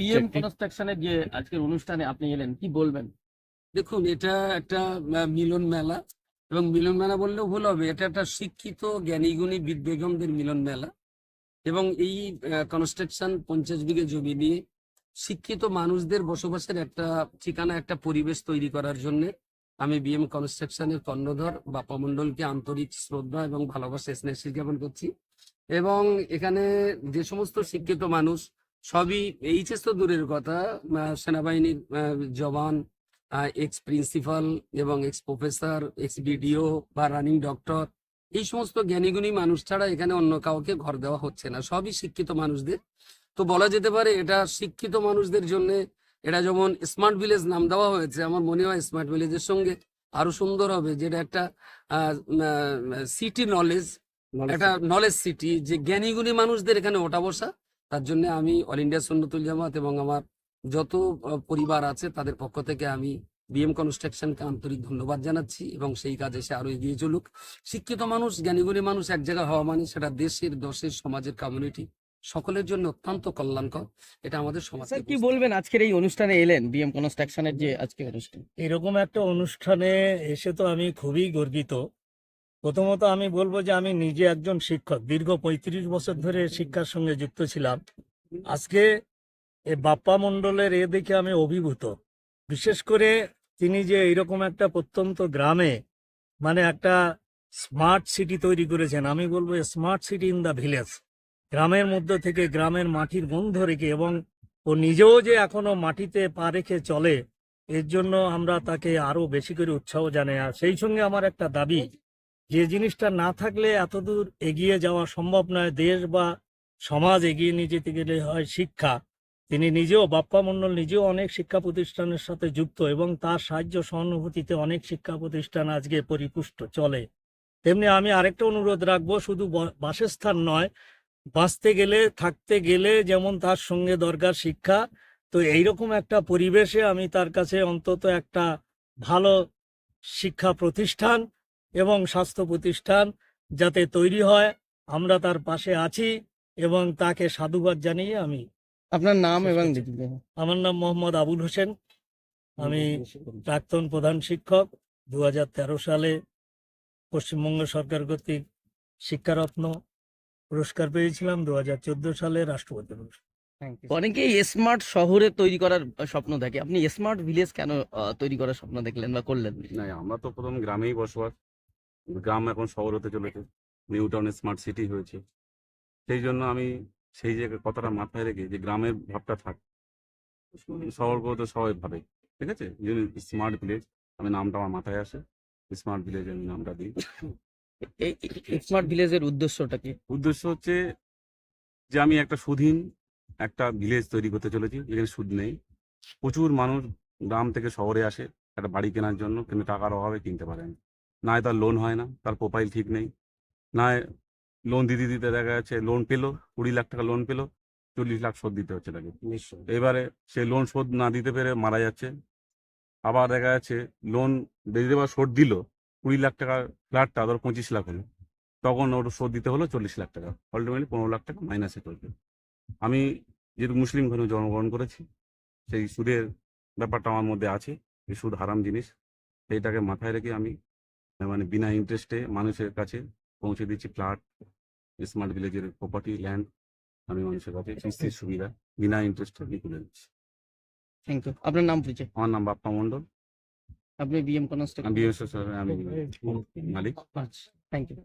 BM একটি- কনস্ট্রাকশনের যে আজকের অনুষ্ঠানে আপনি এলেন কি বলবেন? দেখুন এটা একটা মিলন মেলা এবং মিলন মেলা বললেও ভুল হবে। এটা একটা শিক্ষিত জ্ঞানী গুণী বিদ বেগমদের মিলন মেলা এবং এই কনস্ট্রাকশন পঞ্চাশ বিঘে জমি নিয়ে শিক্ষিত মানুষদের বসবাসের একটা ঠিকানা একটা পরিবেশ তৈরি করার জন্য আমি বিএম কনস্ট্রাকশনের কর্ণধর বাপা মণ্ডলকে আন্তরিক শ্রদ্ধা এবং ভালোবাসা স্নেহ জ্ঞাপন করছি এবং এখানে যে সমস্ত শিক্ষিত মানুষ সবই এইচএস তো দূরের কথা। সেনাবাহিনীর জওয়ান এক্স প্রিন্সিপাল এবং এক্স প্রফেসর এক্স বিডিও বা রানিং ডক্টর এই সমস্ত জ্ঞানীগুণী মানুষ ছাড়া এখানে অন্য কাউকে ঘর দেওয়া হচ্ছে না। সবই শিক্ষিত মানুষদের। তো বলা যেতে পারে এটা শিক্ষিত মানুষদের জন্য এটা যেমন স্মার্ট ভিলেজ নাম দেওয়া হয়েছে আমার মনে হয় স্মার্ট ভিলেজের সঙ্গে আরও সুন্দর হবে যেটা একটা সিটি নলেজ একটা নলেজ সিটি যে জ্ঞানীগুণী মানুষদের এখানে ওঠা বসা তার জন্য আমি অল ইন্ডিয়া সুন্নতুল জামাত এবং আমার যত পরিবার আছে তাদের পক্ষ থেকে আমি বিএম কনস্ট্রাকশনকে আন্তরিক ধন্যবাদ জানাচ্ছি এবং সেই কাজে সে আরও এগিয়ে চলুক। শিক্ষিত মানুষ জ্ঞানীগুণী মানুষ এক জায়গায় হওয়া মানে সেটা দেশের দশের সমাজের কমিউনিটি সকলের জন্য অত্যন্ত কল্যাণকর। এটা আমাদের সমাজ কি বলবেন? আজকের এই অনুষ্ঠানে এলেন বিএম কনস্ট্রাকশনের যে আজকের অনুষ্ঠান? এরকম একটা অনুষ্ঠানে এসে তো আমি খুবই গর্বিত। প্রথমত আমি বলব যে আমি নিজে একজন শিক্ষক। দীর্ঘ পঁয়ত্রিশ বছর ধরে শিক্ষার সঙ্গে যুক্ত ছিলাম। আজকে এ বাপ্পা মণ্ডলের এ দেখে আমি অভিভূত। বিশেষ করে তিনি যে এইরকম একটা প্রত্যন্ত গ্রামে মানে একটা স্মার্ট সিটি তৈরি করেছেন, আমি বলব smart city in the village. গ্রামের মধ্য থেকে গ্রামের মাটির গন্ধ রেখে এবং ও নিজেও যে এখনও মাটিতে পা রেখে চলে, এর জন্য আমরা তাকে আরও বেশি করে উৎসাহ জানাই। আর সেই সঙ্গে আমার একটা দাবি যে জিনিসটা না থাকলে এতদূর এগিয়ে যাওয়া সম্ভব নয়। দেশ বা সমাজ এগিয়ে নিয়ে যেতে গেলে হয় শিক্ষা। তিনি নিজেও বাপ্পা মণ্ডল নিজেও অনেক শিক্ষা প্রতিষ্ঠানের সাথে যুক্ত এবং তার সাহায্য সহানুভূতিতে অনেক শিক্ষা প্রতিষ্ঠান আজকে পরিপুষ্ট চলে। তেমনি আমি আরেকটা অনুরোধ রাখব, শুধু বাসস্থান নয়, বাঁচতে গেলে, থাকতে গেলে যেমন তার সঙ্গে দরকার শিক্ষা, তো এইরকম একটা পরিবেশে আমি তার কাছে অন্তত একটা ভালো শিক্ষা প্রতিষ্ঠান এবং স্বাস্থ্য প্রতিষ্ঠান যাতে তৈরি হয় আমরা তার পাশে আছি এবং তাকে সাধুবাদ জানিয়ে আমি আপনার নাম এবং। আমার নাম মোহাম্মদ আবুল হোসেন। আমি প্রাক্তন প্রধান শিক্ষক দুহাজার তেরো সালে পশ্চিমবঙ্গ সরকার কর্তৃক শিক্ষারত্ন পুরস্কার পেয়েছিলাম দু হাজার চোদ্দ সালে রাষ্ট্রপতি পুরস্কার। অনেকেই স্মার্ট শহরে তৈরি করার স্বপ্ন দেখে। আপনি স্মার্ট ভিলেজ কেন তৈরি করার স্বপ্ন দেখলেন বা করলেন? না আমরা তো প্রথম গ্রামেই বসবাস। গ্রাম এখন শহর হতে চলেছে। নিউ টাউন স্মার্ট সিটি হয়েছে। সেই জন্য আমি সেই জায়গায় কথাটা মাথায় রেখে যে গ্রামের ভাবটা থাক। শহরগুলো তো সবাই ভাবে ঠিক আছে? স্মার্ট ভিলেজ আমি নামটা আমার মাথায় আসে। স্মার্ট ভিলেজ আমি নামটা দিই। এই স্মার্ট ভিলেজের উদ্দেশ্যটা কি? উদ্দেশ্য হচ্ছে যে আমি একটা সুধীন একটা ভিলেজ তৈরি করতে চলেছি যেখানে সুদ নেই। প্রচুর মানুষ গ্রাম থেকে শহরে আসে একটা বাড়ি কেনার জন্য কিন্তু টাকার অভাবে কিনতে পারে না তার লোন হয় না তার প্রোফাইল ঠিক নেই। না লোন দিতে দিতে দেখা যাচ্ছে লোন পেল কুড়ি লাখ টাকা লোন পেল চল্লিশ লাখ শোধ দিতে হচ্ছে তাকে। এবারে সে লোন শোধ না দিতে পেরে মারা যাচ্ছে। আবার দেখা যাচ্ছে লোন দিতে পারে শোধ দিল কুড়ি লাখ টাকার ফ্ল্যাটটা ধর পঁচিশ লাখ হলো তখন ওর শোধ দিতে হলো চল্লিশ লাখ টাকা। আলটিমেটলি পনেরো লাখ টাকা মাইনাসে চলবে। আমি যেহেতু মুসলিম ঘরে জন্মগ্রহণ করেছি সেই সুদের ব্যাপারটা আমার মধ্যে আছে এই সুদ হারাম জিনিস সেইটাকে মাথায় রেখে আমি মানে বিনা ইন্টারেস্টে মানুষের কাছে পৌঁছে দিচ্ছি ফ্ল্যাট স্মার্ট ভিলেজের প্রপার্টি ল্যান্ড আমি মানুষের কাছে কিস্তির সুবিধা বিনা ইন্টারেস্টে আমি তুলে দিচ্ছি। থ্যাংক ইউ আপনার নাম পরিচয়? আমার নাম বাপ্পা মণ্ডল। আপনি বিএম আমি বিএম আমি মালিক। আচ্ছা থ্যাংক ইউ